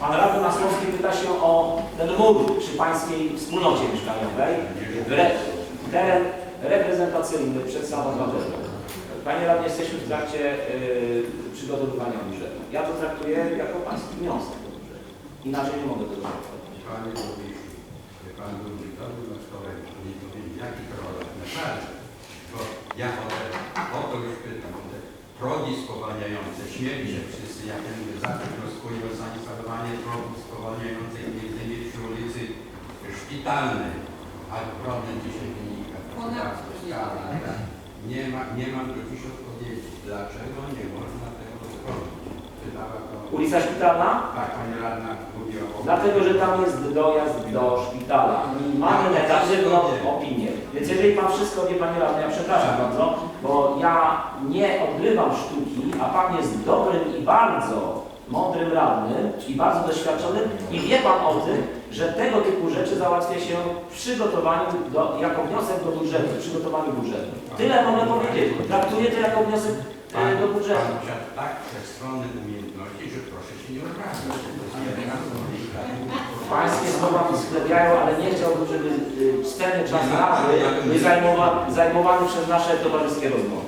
Pan radny Masłowski pyta się o ten mur przy pańskiej wspólnocie mieszkaniowej. Re, teren reprezentacyjny przed samorządem. Panie radny, jesteśmy w trakcie y, przygotowywania budżetu. Ja to traktuję jako pański wniosek do budżetu. Inaczej nie mogę tego traktować. Panie burmistrzu, pan burmistrzowi na wczoraj nie powiedzieć, jaki problem naprawdę. Bo ja o, te, o to już pytam, te progi spowalniające, się wszyscy, jak ten zakres wnioskuję o zainstalowanie progów spowalniających między innymi przy ulicy Szpitalnej, ale problem dzisiaj wynika. Ponadto skala, tak. Nie, ma, nie mam do dziś odpowiedzi, dlaczego nie można tego zrobić. Pytała to... Ulica Szpitalna? Tak, pani radna mówiła o... Dlatego, że tam jest dojazd do szpitala i mamy negatywną opinię. Więc jeżeli Pan wszystko wie, Panie Radny, ja przepraszam bardzo, bo ja nie odgrywam sztuki, a Pan jest dobrym i bardzo mądrym radnym i bardzo doświadczonym i wie Pan o tym, że tego typu rzeczy załatwia się w przygotowaniu, do, jako wniosek do budżetu, w przygotowaniu budżetu. Tyle mogę powiedzieć. Traktuję to jako wniosek e, do budżetu. Pan posiada tak wszechstronne umiejętności, że proszę się nie obrazić. Pańskie słowa mi sklepiają, ale nie chciałbym, żeby y, cenny czas rady był zajmowa, zajmowany przez nasze towarzyskie rozmowy.